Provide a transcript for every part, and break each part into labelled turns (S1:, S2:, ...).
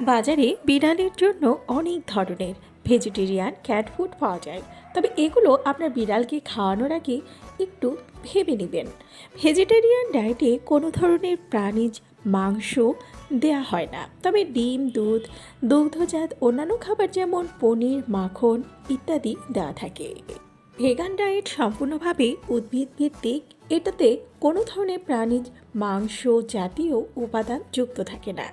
S1: বাজারে বিড়ালের জন্য অনেক ধরনের ভেজিটেরিয়ান ক্যাট ফুড পাওয়া যায়। তবে এগুলো আপনার বিড়ালকে খাওয়ানোর আগে একটু ভেবে নেবেন। ভেজিটেরিয়ান ডায়েটে কোনো ধরনের প্রাণীজ মাংস দেয়া হয় না। তবে ডিম, দুধ, দুগ্ধজাত অন্যান্য খাবার যেমন পনির, মাখন ইত্যাদি দেওয়া থাকে। ভেগান ডায়েট সম্পূর্ণভাবে উদ্ভিদ ভিত্তিক। এটাতে কোনো ধরনের প্রাণীজ মাংস জাতীয় উপাদান যুক্ত থাকে না।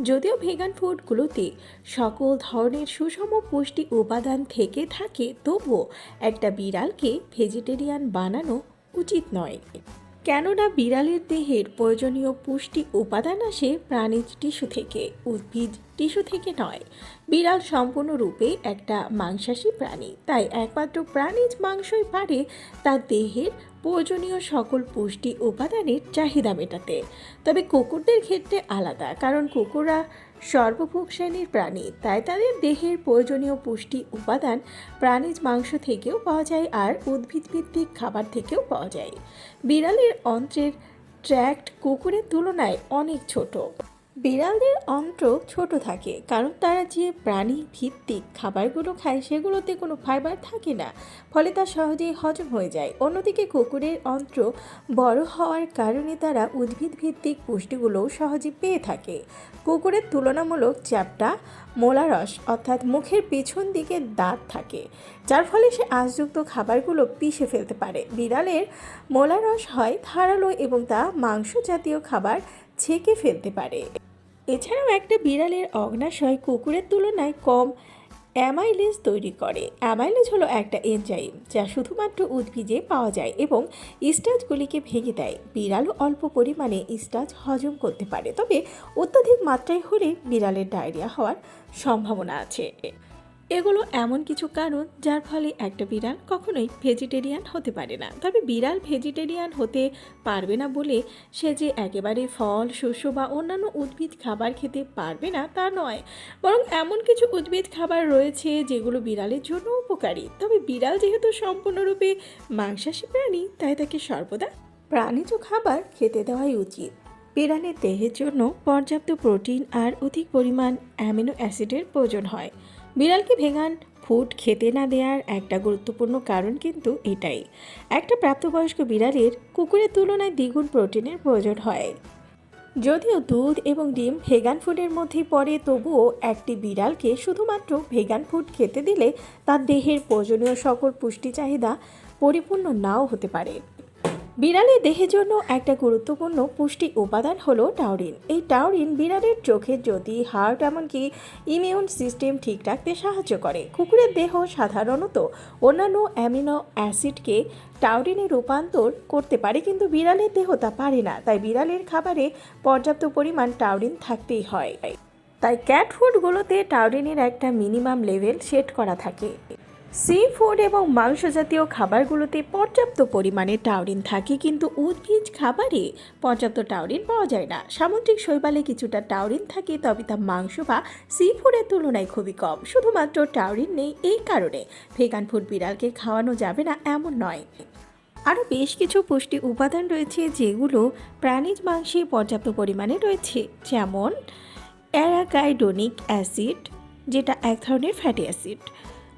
S1: যদিও ভেগান ফুডগুলোতে সকল ধরনের সুষম পুষ্টি উপাদান থেকে থাকে, তবুও একটা বিড়ালকে ভেজিটেরিয়ান বানানো উচিত নয়। কেননা বিড়ালের দেহের প্রয়োজনীয় পুষ্টি উপাদান আসে প্রাণীজ টিস্যু থেকে, উদ্ভিদ টিস্যু থেকে নয়। বিড়াল সম্পূর্ণরূপে একটা মাংসাশী প্রাণী। তাই একমাত্র প্রাণীজ মাংসই পারে তার দেহের প্রয়োজনীয় সকল পুষ্টি উপাদানের চাহিদা মেটাতে। তবে কুকুরদের ক্ষেত্রে আলাদা, কারণ কুকুররা সর্বভোগ শ্রেণির প্রাণী। তাই তাদের দেহের প্রয়োজনীয় পুষ্টি উপাদান প্রাণীজ মাংস থেকেও পাওয়া যায় আর উদ্ভিদভিত্তিক খাবার থেকেও পাওয়া যায়। বিড়ালের অন্ত্রের ট্র্যাক্ট কুকুরের তুলনায় অনেক ছোট। বিড়ালদের অন্ত্র ছোট থাকে, কারণ তারা যে প্রাণী ভিত্তিক খাবারগুলো খায় সেগুলোতে কোনো ফাইবার থাকে না, ফলে তা সহজেই হজম হয়ে যায়। অন্যদিকে কুকুরের অন্ত্র বড় হওয়ার কারণে তারা উদ্ভিদ ভিত্তিক পুষ্টিগুলো সহজে পেয়ে থাকে। কুকুরের তুলনামূলক চ্যাপটা মোলারস অর্থাৎ মুখের পেছন দিকে দাঁত থাকে, যার ফলে সে আঁশযুক্ত খাবারগুলো পিষে ফেলতে পারে। বিড়ালের মোলারস হয় ধারালো এবং তা মাংস জাতীয় খাবার ছেঁকে ফেলতে পারে। এছাড়াও একটা বিড়ালের অগ্নাশয় কুকুরের তুলনায় কম অ্যামাইলেজ তৈরি করে। অ্যামাইলেজ হলো একটা এনজাইম যা শুধুমাত্র উদ্ভিদে পাওয়া যায় এবং স্টাচগুলিকে ভেঙে দেয়। বিড়ালও অল্প পরিমাণে স্টাচ হজম করতে পারে, তবে অত্যধিক মাত্রায় হলে বিড়ালের ডায়রিয়া হওয়ার সম্ভাবনা আছে। এগুলো এমন কিছু কারণ যার ফলে একটা বিড়াল কখনোই ভেজিটেরিয়ান হতে পারে না। তবে বিড়াল ভেজিটেরিয়ান হতে পারবে না বলে সে যে একেবারে ফল, শস্য বা অন্যান্য উদ্ভিদ খাবার খেতে পারবে না তা নয়। বরং এমন কিছু উদ্ভিদ খাবার রয়েছে যেগুলো বিড়ালের জন্য উপকারী। তবে বিড়াল যেহেতু সম্পূর্ণরূপে মাংসাশী প্রাণী, তাই তাকে সর্বদা প্রাণীজ খাবার খেতে দেওয়াই উচিত। বিড়ালের দেহের জন্য পর্যাপ্ত প্রোটিন আর অধিক পরিমাণ অ্যামিনো অ্যাসিডের প্রয়োজন হয়। বিড়ালকে ভেগান ফুড খেতে না দেওয়ার একটা গুরুত্বপূর্ণ কারণ কিন্তু এটাই। একটা প্রাপ্তবয়স্ক বিড়ালের কুকুরের তুলনায় দ্বিগুণ প্রোটিনের প্রয়োজন হয়। যদিও দুধ এবং ডিম ভেগান ফুডের মধ্যে পড়ে, তবুও একটি বিড়ালকে শুধুমাত্র ভেগান ফুড খেতে দিলে তার দেহের প্রয়োজনীয় সকল পুষ্টি চাহিদা পরিপূর্ণ নাও হতে পারে। বিড়ালের দেহের জন্য একটা গুরুত্বপূর্ণ পুষ্টি উপাদান হলো টাউরিন এই টাউরিন বিড়ালের চোখের যদি হার্ট এমনকি ইমিউন সিস্টেম ঠিক রাখতে সাহায্য করে, কুকুরের দেহ সাধারণত অন্যান্য অ্যামিনো অ্যাসিডকে টাউরিনে রূপান্তর করতে পারে, কিন্তু বিড়ালের দেহ তা পারে না। তাই বিড়ালের খাবারে পর্যাপ্ত পরিমাণ টাউরিন থাকতেই হয়। তাই ক্যাট ফুডগুলোতে টাউরিনের একটা মিনিমাম লেভেল সেট করা থাকে। সি ফুড এবং মাংস জাতীয় খাবারগুলোতে পর্যাপ্ত পরিমাণে টাউরিন থাকে, কিন্তু উদ্ভিদ খাবারে পর্যাপ্ত টাউরিন পাওয়া যায় না। সামুদ্রিক শৈবালে কিছুটা টাউরিন থাকে, তবে তা মাংস বা সি ফুডের তুলনায় খুবই কম। শুধুমাত্র টাউরিন নেই, এই কারণে ভেগান ফুড বিড়ালকে খাওয়ানো যাবে না, এমন নয়। আরও বেশ কিছু পুষ্টি উপাদান রয়েছে, যেগুলো প্রাণীজ মাংসে পর্যাপ্ত পরিমাণে রয়েছে, যেমন অ্যারাকাইডোনিক অ্যাসিড, যেটা এক ধরনের fatty acid.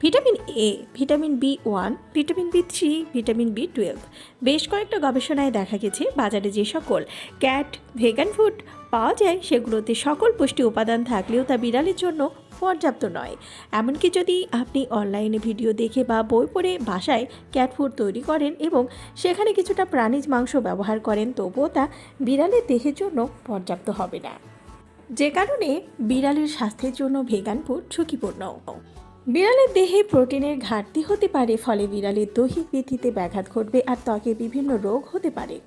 S1: Vitamin A vitamin B one vitamin B three vitamin B twelve বেশ কয়েকটা গবেষণায় দেখা গেছে, বাজারে যে সকল ক্যাট, ভেগান ফুড পাওয়া যায়, সেগুলোতে সকল পুষ্টি উপাদান থাকলেও তা বিড়ালের জন্য পর্যাপ্ত নয়। এমনকি যদি আপনি অনলাইনে ভিডিও দেখে বা বই পড়ে বাসায় ক্যাট ফুড তৈরি করেন এবং সেখানে কিছুটা প্রাণীজ মাংস ব্যবহার করেন, তবুও তা বিড়ালের দেহের জন্য পর্যাপ্ত হবে না। যে কারণে বিড়ালের স্বাস্থ্যের জন্য ভেগান ফুড ঝুঁকিপূর্ণ। বিড়ালের দেহে প্রোটিনের ঘাটতি হতে পারে, ফলে বিড়ালের দৈহিক বৃদ্ধিতে ব্যাঘাত ঘটবে আর ত্বকে বিভিন্ন রোগ হতে পারে।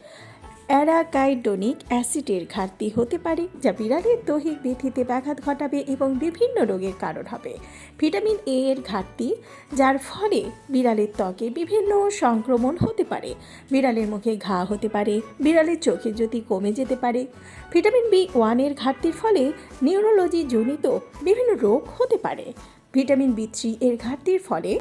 S1: অ্যারাকাইডোনিক অ্যাসিডের ঘাটতি হতে পারে, যা বিড়ালের দৈহিক বৃদ্ধিতে ব্যাঘাত ঘটাবে এবং বিভিন্ন রোগের কারণ হবে। ভিটামিন এ এর ঘাটতি, যার ফলে বিড়ালের ত্বকে বিভিন্ন সংক্রমণ হতে পারে। বিড়ালের মুখে ঘা হতে পারে, বিড়ালের চোখে জ্যোতি কমে যেতে পারে। ভিটামিন বি ওয়ানের ঘাটতির ফলে নিউরোলজি জনিত বিভিন্ন রোগ হতে পারে। ভিটামিন বি থ্রি এর ঘাটতির ফলে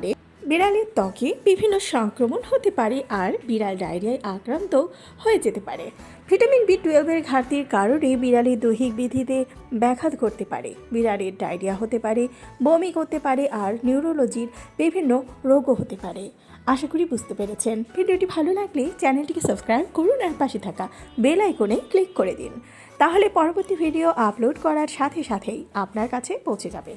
S1: বিড়ালের ত্বকে বিভিন্ন সংক্রমণ হতে পারে আর বিড়াল ডায়রিয়ায় আক্রান্ত হয়ে যেতে পারে। ভিটামিন বি টুয়েলভের ঘাটতির কারণে বিড়ালের দৈহিক বিধিতে ব্যাঘাত করতে পারে। বিড়ালের ডায়রিয়া হতে পারে, বমি করতে পারে আর নিউরোলজির বিভিন্ন রোগও হতে পারে। আশা করি বুঝতে পেরেছেন। ভিডিওটি ভালো লাগলে চ্যানেলটিকে সাবস্ক্রাইব করুন আর পাশে থাকা বেল আইকনে ক্লিক করে দিন। তাহলে পরবর্তী ভিডিও আপলোড করার সাথে সাথেই আপনার কাছে পৌঁছে যাবে।